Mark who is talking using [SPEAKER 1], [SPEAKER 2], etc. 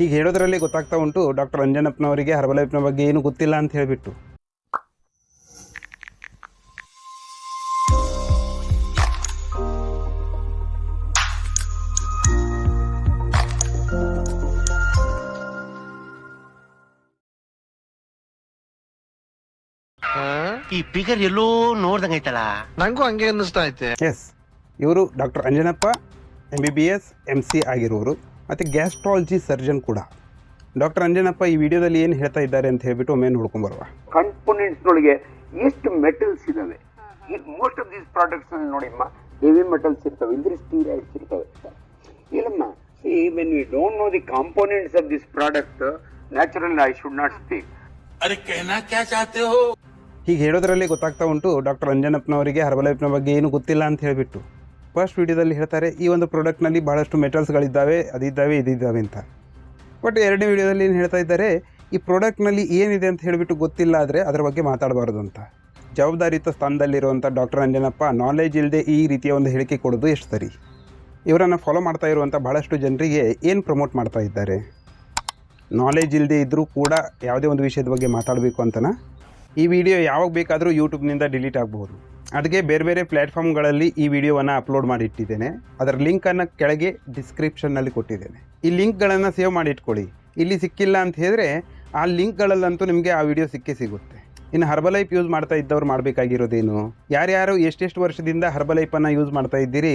[SPEAKER 1] ಹೀಗೆ ಹೇಳೋದ್ರಲ್ಲಿ ಗೊತ್ತಾಗ್ತಾ ಉಂಟು ಡಾಕ್ಟರ್ ಅಂಜನಪ್ಪನವರಿಗೆ ಹರ್ಬಲೈಫ್ನ ಬಗ್ಗೆ ಏನು ಗೊತ್ತಿಲ್ಲ ಅಂತ ಹೇಳಿಬಿಟ್ಟು.
[SPEAKER 2] ಈ ಫಿಗರ್ ಎಲ್ಲೋ ನೋಡ್ದಂಗೈತಲ್ಲ
[SPEAKER 3] ನಂಗೂ ಹಂಗೆ ಅನ್ನಿಸ್ತಾ ಐತೆ.
[SPEAKER 1] ಎಸ್ ಇವರು doctor Anjanappa M B B S M C ಆಗಿರೋರು. ಮತ್ತು ಗ್ಯಾಸ್ಟ್ರಾಲಜಿ ಸರ್ಜನ್ ಕೂಡ. ಡಾಕ್ಟರ್ ಅಂಜನಪ್ಪ ಈ ವಿಡಿಯೋದಲ್ಲಿ ಏನು ಹೇಳ್ತಾ ಇದ್ದಾರೆ ಅಂತ ಹೇಳ್ಬಿಟ್ಟು ಒಮ್ಮೆ ನೋಡ್ಕೊಂಬರುವ
[SPEAKER 4] ಕಂಪೋನೆಂಟ್ಸ್ ನೊಳಗೆ ಎಷ್ಟು ಮೆಟಲ್ಸ್ ಇದಾವೆ? ಮೋಸ್ಟ್ ಆಫ್ ದೀಸ್ ಪ್ರಾಡಕ್ಟ್ಸ್ ನೋಡಿಮ್ಮ ಹೆವಿ ಮೆಟಲ್ಸ್ ಇರ್ತವೆ ಇದ್ರೆ ಸ್ಟೀರಾಯ್ಡ್ಸ್ ಇರ್ತವೆ. ಇಲ್ಲಮ್ಮ see when we don't know the components of this product natural I should not speak
[SPEAKER 1] ಹೀಗೆ ಹೇಳೋದ್ರಲ್ಲಿ ಗೊತ್ತಾಗ್ತಾ ಉಂಟು ಡಾಕ್ಟರ್ ಅಂಜನಪ್ಪನವರಿಗೆ ಹರ್ಬಲೈಫ್ನ ಬಗ್ಗೆ ಏನು ಗೊತ್ತಿಲ್ಲ ಅಂತ ಹೇಳಿಬಿಟ್ಟು. ಫಸ್ಟ್ ವಿಡಿಯೋದಲ್ಲಿ ಹೇಳ್ತಾರೆ, ಈ ಒಂದು ಪ್ರಾಡಕ್ಟ್ನಲ್ಲಿ ಭಾಳಷ್ಟು ಮೆಟಲ್ಸ್ಗಳಿದ್ದಾವೆ ಅದಿದ್ದಾವೆ, ಇದಿದ್ದಾವೆ ಅಂತ. ಬಟ್ ಎರಡನೇ ವಿಡಿಯೋದಲ್ಲಿ ಏನು ಹೇಳ್ತಾ ಇದ್ದಾರೆ, ಈ ಪ್ರಾಡಕ್ಟ್ನಲ್ಲಿ ಏನಿದೆ ಅಂತ ಹೇಳಿಬಿಟ್ಟು ಗೊತ್ತಿಲ್ಲ ಆದರೆ ಅದರ ಬಗ್ಗೆ ಮಾತಾಡಬಾರ್ದು ಅಂತ. ಜವಾಬ್ದಾರಿಯುತ ಸ್ಥಾನದಲ್ಲಿರುವಂಥ ಡಾಕ್ಟರ್ ಅಂಜನಪ್ಪ ನಾಲೆಜ್ ಇಲ್ಲದೆ ಈ ರೀತಿಯ ಒಂದು ಹೇಳಿಕೆ ಕೊಡೋದು ಎಷ್ಟು ಸರಿ? ಇವರನ್ನು ಫಾಲೋ ಮಾಡ್ತಾ ಇರುವಂಥ ಭಾಳಷ್ಟು ಜನರಿಗೆ ಏನು ಪ್ರಮೋಟ್ ಮಾಡ್ತಾ ಇದ್ದಾರೆ? ನಾಲೆಜ್ ಇಲ್ಲದೆ ಇದ್ದರೂ ಕೂಡ ಯಾವುದೇ ಒಂದು ವಿಷಯದ ಬಗ್ಗೆ ಮಾತಾಡಬೇಕು ಅಂತನ? ಈ ವಿಡಿಯೋ ಯಾವಾಗ ಬೇಕಾದರೂ ಯೂಟ್ಯೂಬ್ನಿಂದ ಡಿಲೀಟ್ ಆಗ್ಬೋದು ಅದಕ್ಕೆ ಬೇರೆ ಬೇರೆ ಪ್ಲ್ಯಾಟ್ಫಾರ್ಮ್ಗಳಲ್ಲಿ ಈ ವಿಡಿಯೋವನ್ನು ಅಪ್ಲೋಡ್ ಮಾಡಿ ಇಟ್ಟಿದ್ದೇನೆ ಅದರ ಲಿಂಕನ್ನು ಕೆಳಗೆ ಡಿಸ್ಕ್ರಿಪ್ಷನ್ನಲ್ಲಿ ಕೊಟ್ಟಿದ್ದೇನೆ. ಈ ಲಿಂಕ್ಗಳನ್ನು ಸೇವ್ ಮಾಡಿ ಇಟ್ಕೊಳ್ಳಿ ಇಲ್ಲಿ ಸಿಕ್ಕಿಲ್ಲ ಅಂತ ಹೇಳಿದ್ರೆ ಆ ಲಿಂಕ್ಗಳಲ್ಲಂತೂ ನಿಮಗೆ ಆ ವಿಡಿಯೋ ಸಿಕ್ಕೇ ಸಿಗುತ್ತೆ. ಇನ್ನು ಹರ್ಬಲೈಫ್ ಯೂಸ್ ಮಾಡ್ತಾ ಇದ್ದವ್ರು ಮಾಡಬೇಕಾಗಿರೋದೇನು? ಯಾರ್ಯಾರು ಎಷ್ಟೆಷ್ಟು ವರ್ಷದಿಂದ ಹರ್ಬಲೈಫನ್ನು ಯೂಸ್ ಮಾಡ್ತಾ ಇದ್ದೀರಿ?